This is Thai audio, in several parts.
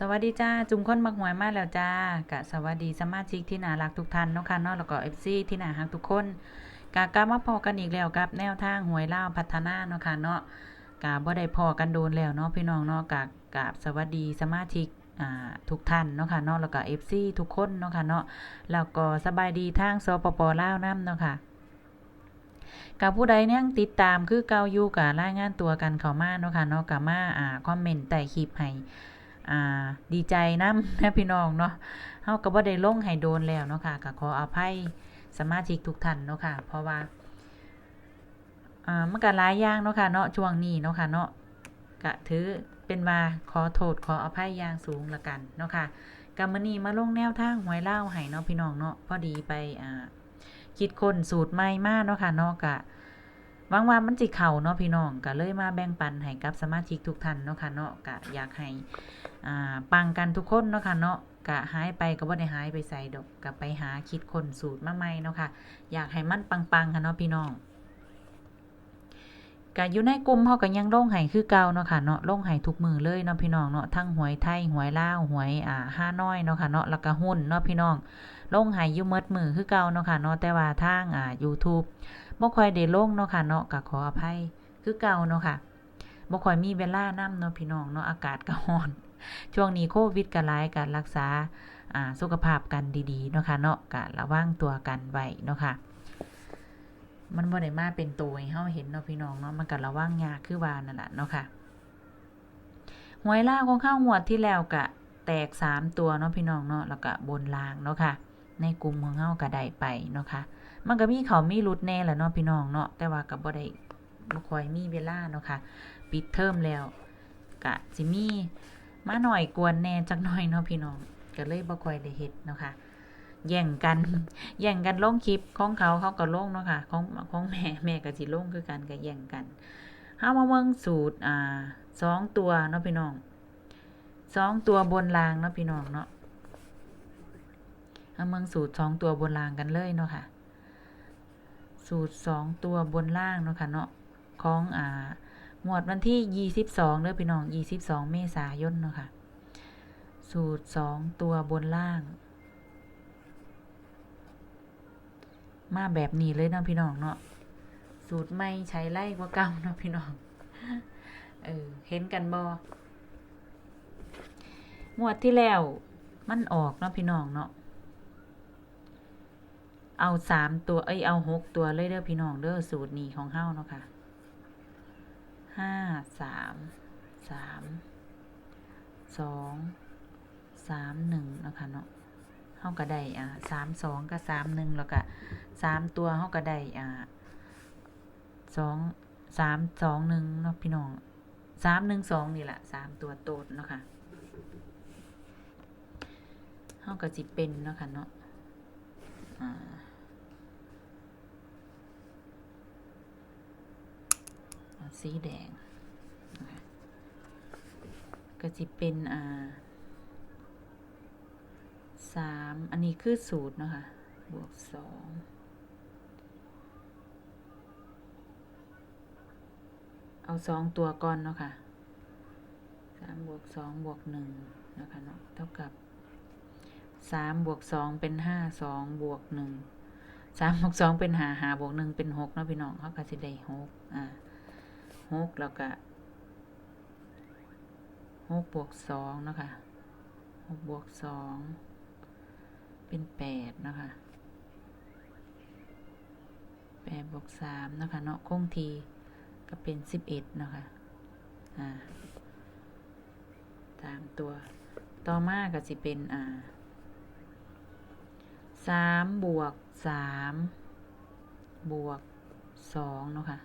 สวัสดีจ้า จุ่มค้นมักหวยมาแล้วจ้ากะสวัสดีสมาชิกที่น่ารักทุกท่านเนาะค่ะเนาะแล้วก็เอฟซีที่น่ารักทุกคนกะกลับมาพอกันอีกแล้วกับแนวทางหวยเล่าพัฒนาเนาะค่ะเนาะกะบ่ได้พอกันโดนแล้วเนาะพี่น้องเนาะกะกะสวัสดีสมาชิกอ่าทุกท่านเนาะค่ะเนาะแล้วก็เอฟซีทุกคนเนาะค่ะเนาะแล้วก็สบายดีทางสปปลาวนํเนาะค่ะกับผู้ใดเนี่ยติดตามคือเกาอยู่กับรายงานตัวกันเข้ามาเนาะค่ะเนาะกับมาอ่าคอมเมนต์ใต้คลิปให้ อ่าดีใจนํนะพี่น้องเนาะเฮาก็บ่ได้ลงให้โดนแล้วเนาะค่ะก็ขออภัยสมาชิกทุกท่านเนาะค่ะ เพราะว่าอ่ามันก็หลายอย่างเนาะค่ะเนาะช่วงนี้เนาะค่ะเนาะก็ถือเป็นว่าขอโทษขออภัยอย่างสูงละกันเนาะค่ะกำมื้อนี้มาลงแนวทางหวยเล่าให้เนาะพี่น้องเนาะพอดีไปอ่าคิดค้นสูตรใหม่มาเนาะค่ะเนาะกะหวังว่ามันสิเข้าเนาะพี่น้องก็เลยมาแบ่งปันให้กับสมาชิกทุกท่านเนาะค่ะเนาะกะอยากให้ อ่าปังกันทุกคนเนาะค่ะเนาะกะหายไปก็บ่ได้หายไปใส่ดอกก็ไปหาคิดคนสูตรมาใหม่เนาะค่ะ อยากให้มันปังๆค่ะเนาะพี่น้องก็อยู่ในกลุ่มเฮาก็ยังลงให้คือเก่าเนาะค่ะเนาะลงให้ทุกมือเลยเนาะพี่น้องเนาะทั้งหวยไทยหวยลาวหวยอ่าห้าน้อยเนาะค่ะเนาะแล้วก็หุ้นเนาะพี่น้องลงให้อยู่เมดมือคือเก่าเนาะค่ะเนาะแต่ว่าทางอ่า YouTube บ่ค่อยได้ลงเนาะค่ะเนาะก็ขออภัยคือเก่าเนาะค่ะบ่ค่อยมีเวลานํเนาะพี่น้องเนาะอากาศก็ร้อน ช่วงนี้โควิดก็หลายก็รักษาสุขภาพกันดีๆเนาะค่ะเนาะก็ระวังตัวกันไว้เนาะค่ะมันบ่ได้มาเป็นตัวให้เฮาเห็นเนาะพี่น้องเนาะมันก็ระวังยากคือว่านั่นแหละเนาะค่ะหวยล่าของเข้างวดที่แล้วก็แตกสามตัวเนาะพี่น้องเนาะแล้วก็บนล่างเนาะค่ะ ในกลุ่มของเฮาก็ได้ไปเนาะค่ะ มันก็มีเขามีรุดแน่แหละเนาะพี่น้องเนาะแต่ว่าก็บ่ได้บ่ค่อยมีเวลาเนาะค่ะ ปิดเทอมแล้วก็สิมี มาหน่อยกวนแหน่จักหน่อยเนาะพี่น้องก็เลยบ่ค่อยได้เฮ็ดเนาะค่ะแย่งกันแย่งกันลงคลิปของเขาเขาก็ลงเนาะค่ะของของแม่แม่ก็สิลงคือกันก็แย่งกันเฮามาเบิ่งสูตรอ่าสองตัวเนาะพี่น้องสองตัวบนรางเนาะพี่น้องเนาะเอาเมืองสูตรสองตัวบนล่างกันเลยเนาะค่ะ สูตรสองตัวบนล่างเนาะค่ะเนาะของอ่า หมวดวันที่ยี่สิบสองเด้อพี่น้องยี่สิบสองเมษายนเนาะค่ะ สูตรสองตัวบนล่าง มาแบบนี้เลยเนาะพี่น้องเนาะ สูตรไม่ใช้ไล่กว่าเก่าเนาะพี่น้อง เออ เห็นกันบอหมวดที่แล้วมันออกเนาะพี่น้องเนาะเอาสามตัว เอ้ย เอาหกตัวเลยเด้อพี่น้องเด้อสูตรนี้ของเฮาเนาะค่ะ ห้าสามสามสองสามหนึ่งนะคะเนาะเฮาก็ได้อ่าสามสองกับสามหนึ่งแล้วก็สามตัวเฮาก็ได้อ่าสองสามสองหนึ่งเนาะพี่น้องสามหนึ่งสองนี่แหละสามตัวโตดเนาะค่ะเฮาก็สิเป็นเนาะค่ะเนาะอ่าเอา สีแดง ก็จะเป็นอ่าสามอันนี้คือสูตรเนาะคะบวกสองเอาสองตัวก่อนเนาะค่ะสามบวกสองบวกหนึ่งนะคะเนาะเท่ากับสามบวกสองเป็นห้าสองบวกหนึ่งสามบวกสองเป็นหาหาบวกหนึ่งเป็นหกเนาะพี่น้องเขาก็จะได้หกอ่า หกแล้วก็หกบวกสองนะคะหกบวกสองเป็นแปดนะคะแปดบวกสามนะคะเนาะคงทีก็เป็นสิบเอ็ดนะคะอ่าตามตัวต่อมาก็จะเป็นอ่าสามบวกสามบวกสองเนาะค่ะ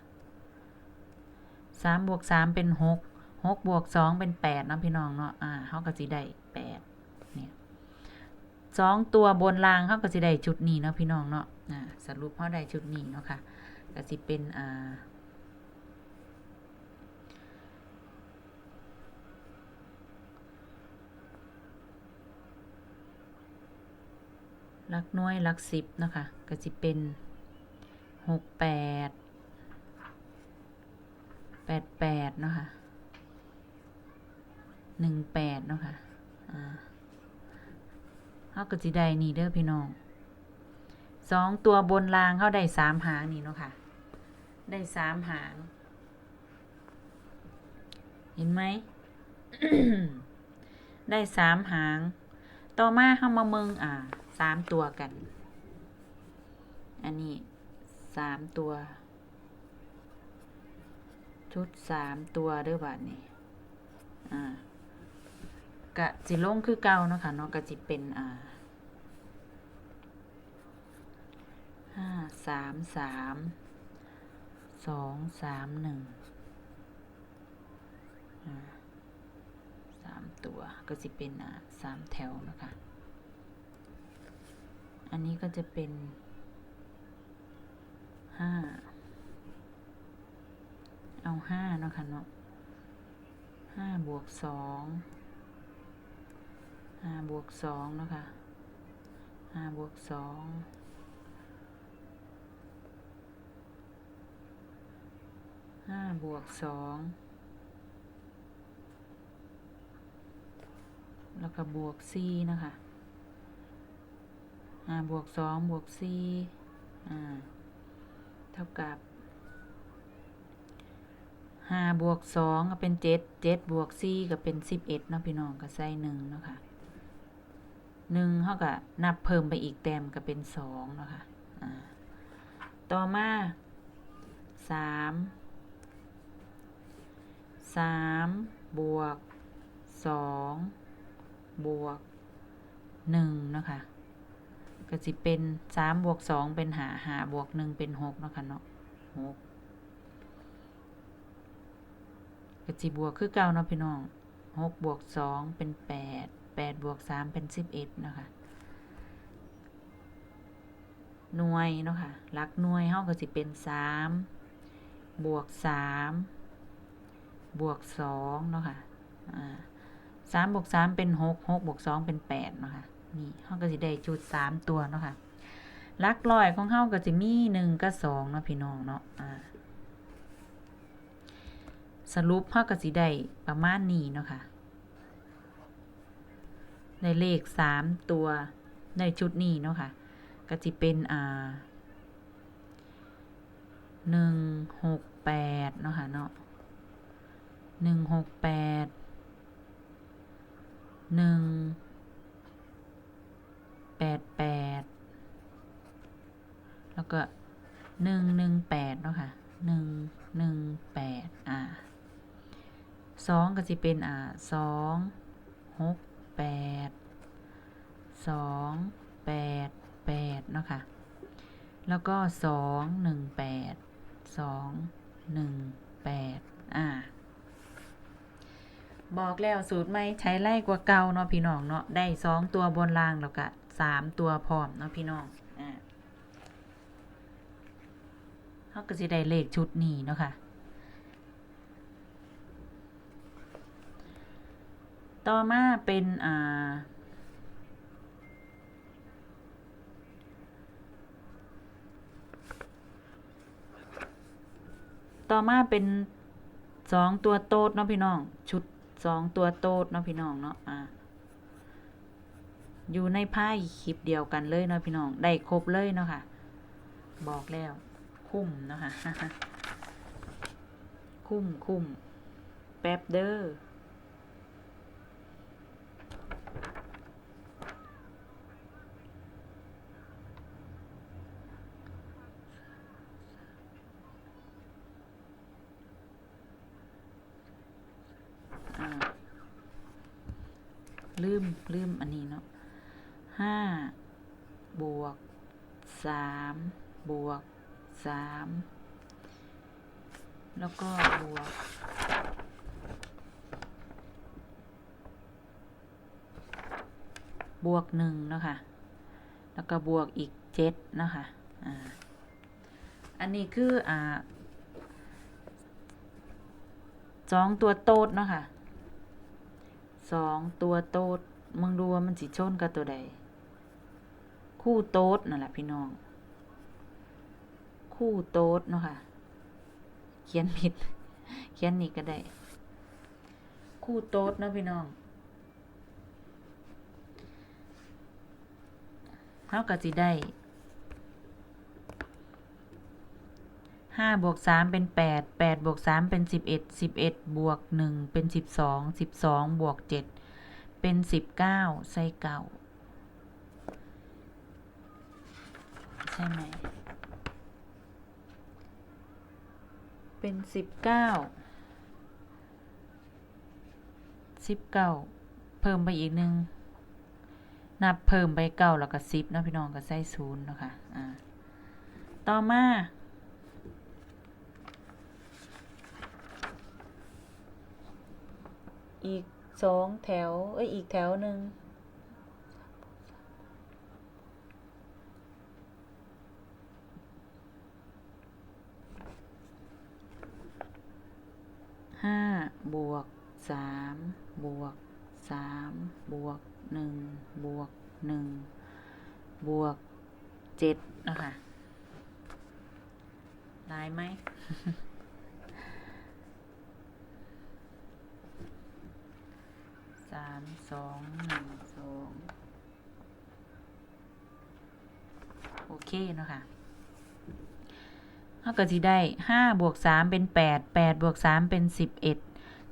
สามบวกสามเป็นหกหกบวกสองเป็นแปดนะพี่น้องเนาะอ่าเขาก็สิได้แปดเนี่ยสองตัวบนรางเขาก็สิได้ชุดนี้เนาะพี่น้องเนาะอ่าสรุปเขาได้ชุดนี้เนาะค่ะก็สิเป็นอ่าลักหน่วยลักสิบนะคะก็จะเป็นหกแปด ดแปดเนาะคะหนึ่งแปดเนาะคะอ่าเฮาก็สิได้นี่เด้อพี่น้องสองตัวบนรางเขาได้สามหางนี่เนาะค่ะ ได้สามหาง เห็นไหม ได้สามหาง ต่อมาเข้ามาเมืองอ่าสามตัวกัน อันนี้สามตัว ชุดสามตัวเด้อบาดนี้อ่ากะจิลงคือเก่าเนาะค่ะเนาะกะจิเป็นอ่าห้าสามสามสองสามหนึ่งอ่าสามตัวก็จะเป็นอ่าสามแถวนะคะ อันนี้ก็จะเป็นห้า เอาห้าเนาะค่ะเนาะห้าบวกสองห้าบวกสองเนาะค่ะห้าบวกสองห้าบวกสองแล้วก็บวกสี่นะคะห้าบวกสองบวกสี่อ่า เท่ากับ ห้าบวกสองก็เป็นเจ็ดเจ็ดบวกสี่ก็เป็นสิบเอ็ดเนาะพี่น้องก็ใส่หนึ่งเนาะค่ะหนึ่งเขาก็นับเพิ่มไปอีกแต้มก็เป็นสองเนาะค่ะต่อมาสามสามบวกสองบวกหนึ่งเนาะค่ะก็สิเป็นสามบวกสองเป็นหาหาบวกหนึ่งเป็นหกเนาะค่ะเนาะหก ก็สิบวกคือเก้าเนาะพี่น้องหกบวกสองเป็นแปดแปดบวกสามเป็นสิบเอ็ดนะคะหน่วยเนาะค่ะหลักหน่วยเฮาก็สิเป็นสามบวกสามบวกสองเนาะค่ะอ่าสามบวกสามเป็นหกหกบวกสองเป็นแปดเนาะค่ะนี่เฮาก็สิได้จุดสามตัวเนาะค่ะลักร้อยของเฮาก็จะมีหนึ่งกับสองเนาะพี่น้องเนาะอ่า สรุปเฮาก็สิได้ประมาณนี้เนาะค่ะได้เลขสามตัวในชุดนี้เนาะค่ะ ก็จะเป็นอ่าหนึ่งหกแปดเนาะค่ะเนาะหนึ่งหกแปดหนึ่งแปดแปดแล้วก็หนึ่งหนึ่งแปดเนาะค่ะหนึ่งหนึ่งแปดอ่า สองก็จะเป็นอ่าสองหกแปดสองแปดแปดเนาะค่ะ แล้วก็สองหนึ่งแปดสองหนึ่งแปดอ่า บอกแล้วสูตรไม่ใช้ไล่กว่าเก่าเนาะพี่น้องเนาะได้สองตัวบนรางแล้วก็สามตัวพร้อมเนาะพี่น้องอ่าเขาก็จะได้เลขชุดนี้เนาะค่ะ ต่อมาเป็นอ่าต่อมาเป็นสองตัวโต๊ดเนาะพี่น้อง ชุดสองตัวโต๊ดเนาะพี่น้องเนาะอ่าอยู่ในไพ่คลิปเดียวกันเลยเนาะพี่น้อง ได้ครบเลยเนาะค่ะ บอกแล้วคุ้มเนาะค่ะ คุ้มคุ้มแป๊บเด้อ อ่า ลืมลืมอันนี้เนาะห้าบวกสามบวกสามแล้วก็บวกบวกหนึ่งเนาะค่ะ แล้วก็บวกอีกเจ็ดเนาะค่ะอ่าอันนี้คืออ่าสองตัวโต๊ดเนาะค่ะ สองตัวโต๊ดมึงดูว่ามันสิชนกับตัวใด คู่โต๊ดนั่นแหละพี่น้อง คู่โต๊ดเนาะค่ะ เขียนผิด เขียนนี่ก็ได้ คู่โต๊ดเนาะพี่น้องเท่ากับสิได้ ห้าบวกสามเป็นแปดแปดบวกสามเป็นสิบเอ็ดสิบเอ็ดบวกหนึ่งเป็นสิบสองสิบสองบวกเจ็ดเป็นสิบเก้าใส่เก้าใช่ไหม เป็นสิบเก้าสิบเก้าเพิ่มไปอีกหนึ่งนับเพิ่มไปเก้าแล้วก็สิบนะพี่น้องก็ใส่ศูนย์นะคะอ่าต่อมา อีกสองแถว เอ้ย อีกแถวหนึ่งห้าบวกสามบวกสามบวกหนึ่งบวกหนึ่งบวกเจ็ดนะคะลายไหม สามสองหนึ่งสองโอเคเนาะค่ะเท่ากับที่ได้ห้าบวกสามเป็นแปดแปดบวกสามเป็นสิบเอ็ด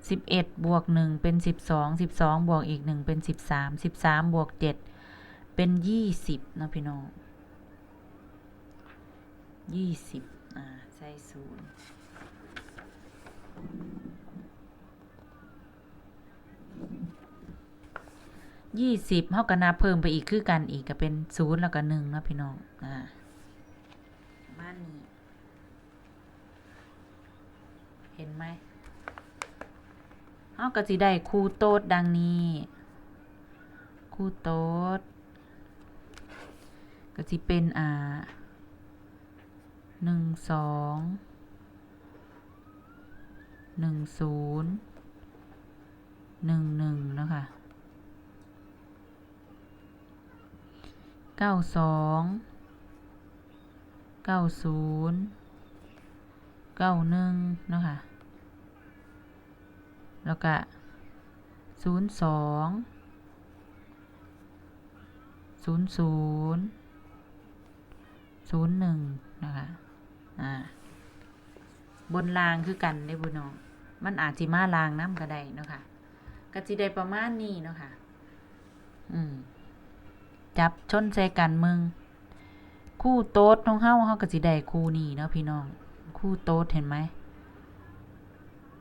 สิบเอ็ดบวกหนึ่งเป็นสิบสองสิบสองบวกอีกหนึ่งเป็นสิบสามสิบสามบวกเจ็ดเป็นยี่สิบนะพี่น้องยี่สิบอ่าใส่ศูนย์ ยี่สิบเท่ากับนับเพิ่มไปอีกคือกันอีกก็เป็นศูนย์แล้วก็หนึ่งนะพี่น้องอ่าบ้านนี้ เห็นไหมเฮาก็สิได้คูโต๊ดดังนี้คูโต๊ดก็สิเป็นอ่าหนึ่งสองหนึ่งศูนย์หนึ่งหนึ่งนะคะ เก้าสองเก้าศูนย์เก้าหนึ่งเนาะคะแล้วก็ศูนย์สองศูนย์ศูนย์ศูนย์หนึ่งนะคะ อ่า บนรางคือกันได้บุญน้อง มันอาจจิมาลางน้ำก็ได้เนาะค่ะก็จิได้ประมาณนี้เนาะค่ะ อืม จับชนใส่กันมึง คู่โต๊ดของเฮาเฮาก็สิได้คู่นี้เนาะพี่น้อง คู่โต๊ดเห็นไหม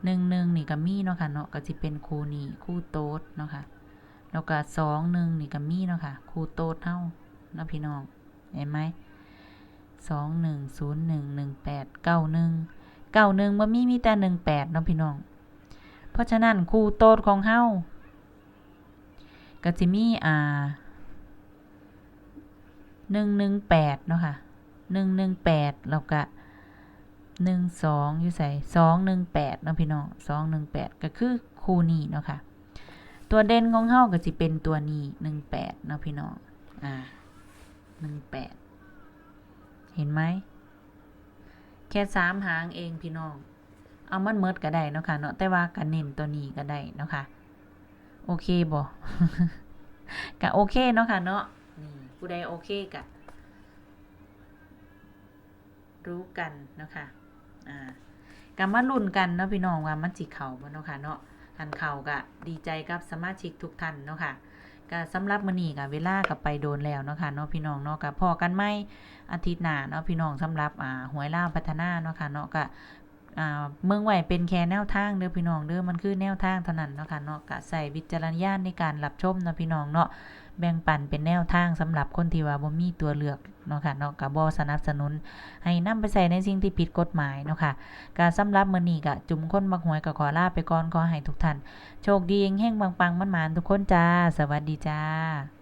หนึ่งหนึ่งนี่ก็มีเนาะค่ะเนาะก็สิเป็นคู่นี้คู่โต๊ดเนาะค่ะแล้วก็สองหนึ่งนี่ก็มีเนาะค่ะคู่โต๊ดเฮาเนาะพี่น้องเห็นไหมสองหนึ่งศูนย์หนึ่งหนึ่งแปดเก้าหนึ่งเก้าหนึ่งบ่มีมีแต่หนึ่งแปดเนาะพี่น้อง เพราะฉะนั้นคู่โต๊ดของเฮาก็สิมีอ่า หนึ่งหนึ่งแปดเนาะค่ะหนึ่งหนึ่งแปดแล้วก็หนึ่งสองอยู่ใส่สองหนึ่งแปดเนาะพี่น้องสองหนึ่งแปดก็คือคูนี้เนาะค่ะ ตัวเด่นของเฮาก็สิเป็นตัวนี้หนึ่งแปดเนาะพี่น้องอ่าหนึ่งแปดเห็นไหมแค่สามหางเองพี่น้อง เอามันเมิดก็ได้เนาะค่ะเนาะแต่ว่ากันเน้นตัวนี้ก็ได้เนาะค่ะ โอเคบ่ก็โอเคเนาะค่ะเนาะ ผู้ใดโอเคกะรู้กันเนาะค่ะอ่าก็มาลุ้นกันเนาะพี่น้องว่ามันสิเข้าบ่เนาะค่ะเนาะทันเข้าก็ดีใจกับสมาชิกทุกท่านเนาะค่ะก็สำหรับมื้อนี้ก็เวลาก็ไปโดนแล้วเนาะค่ะเนาะพี่น้องเนาะก็พอกันไหมอาทิตย์หน้าเนาะพี่น้องสำหรับอ่าหวยลาพัฒนาเนาะค่ะเนาะก็เมืองไหวเป็นแค่แนวทางเด้อพี่น้องเด้อมันคือแนวทางเท่านั้นเนาะค่ะเนาะก็ใส่วิจารณญาณในการรับชมเนาะพี่น้องเนาะ แบ่งปันเป็นแนวทางสำหรับคนที่ว่าบ่มีตัวเลือกเนาะค่ะเนาะก็บ่สนับสนุน ให้นำไปใส่ในสิ่งที่ผิดกฎหมายเนาะค่ะการสำหรับมื้อนี้ก็จุ่มคนบักหวยก็ขอลาไปก่อนขอให้ทุกท่านโชคดีเฮงๆปังๆมันๆทุกคนจ้า สวัสดีจ้า